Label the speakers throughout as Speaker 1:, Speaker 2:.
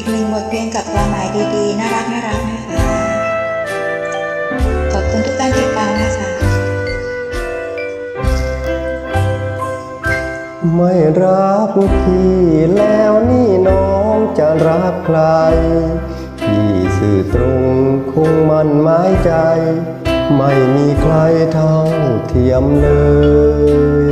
Speaker 1: อีกหนึ่งบทเพลงกับความหมายดีๆ น่ารักน่ารักนะคะ ขอบคุณทุกการติดตามนะคะ
Speaker 2: ไม่รักพี่แล้วนี่น้องจะรักใคร พี่สื่อตรงคงมันหมายใจ ไม่มีใครเท่าเทียมเลย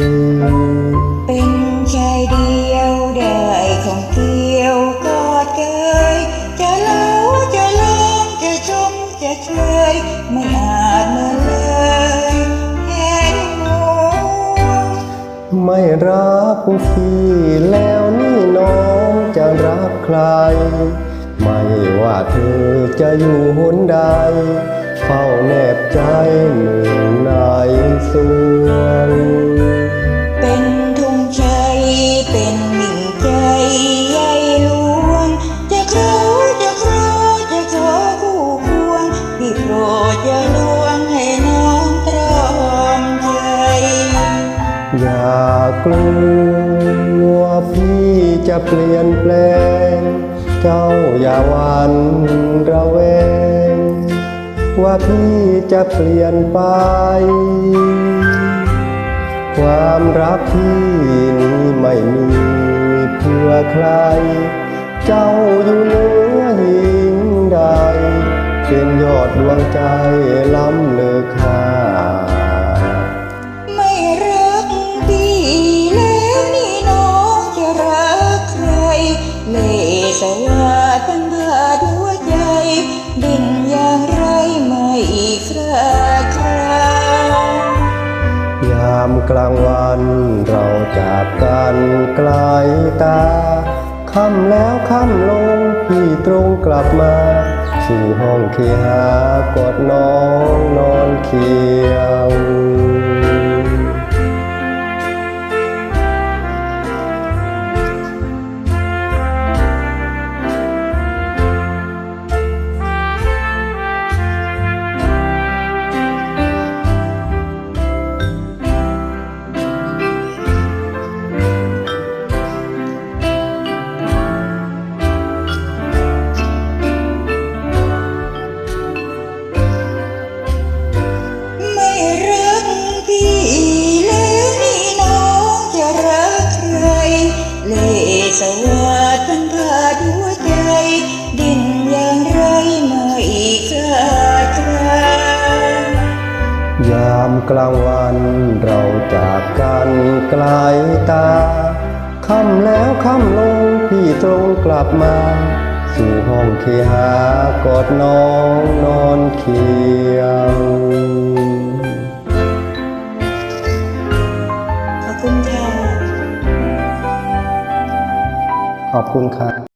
Speaker 1: จะเคยไม่อาจเมือเลยแค่มอง
Speaker 2: ไม่รักพี่แล้วนี่น้องจะรักใคร ไม่ว่าเธอจะอยู่หนใด เฝ้าแนบใจหนึ่งในสู
Speaker 1: อย่าลวงให้น้องตรอมใจ
Speaker 2: อย่ากลัวพี่จะเปลี่ยนแปลง เจ้าอย่าหวันระแวง ว่าพี่จะเปลี่ยนไป ความรักพี่นี้ไม่มีเพื่อใคร เจ้าอยู่เหนือหิ่งใด เป็นยอดดวงใจล้ำเลอค่า
Speaker 1: ไม่รักพี่แล้วนี่น้องจะรักใครเล่สวาดพันผ่าดหัวใจดิ่นอย่างไรไม่คราคราย
Speaker 2: ยามกลางวันเราจากกันไกลตาค่ำแล้วค่ำลงพี่ตรงกลับมา สู่ห้องเคหากอดน้องนอนเคีย
Speaker 1: ง
Speaker 2: ยามกลางวันเราจากกันไกลตาค่ำแล้วค่ำลงพี่ตรงกลับมา สู่ห้องเคหากอดน้องนอนเคียว
Speaker 1: ขอบคุณค่ะ
Speaker 2: ขอบคุณครับ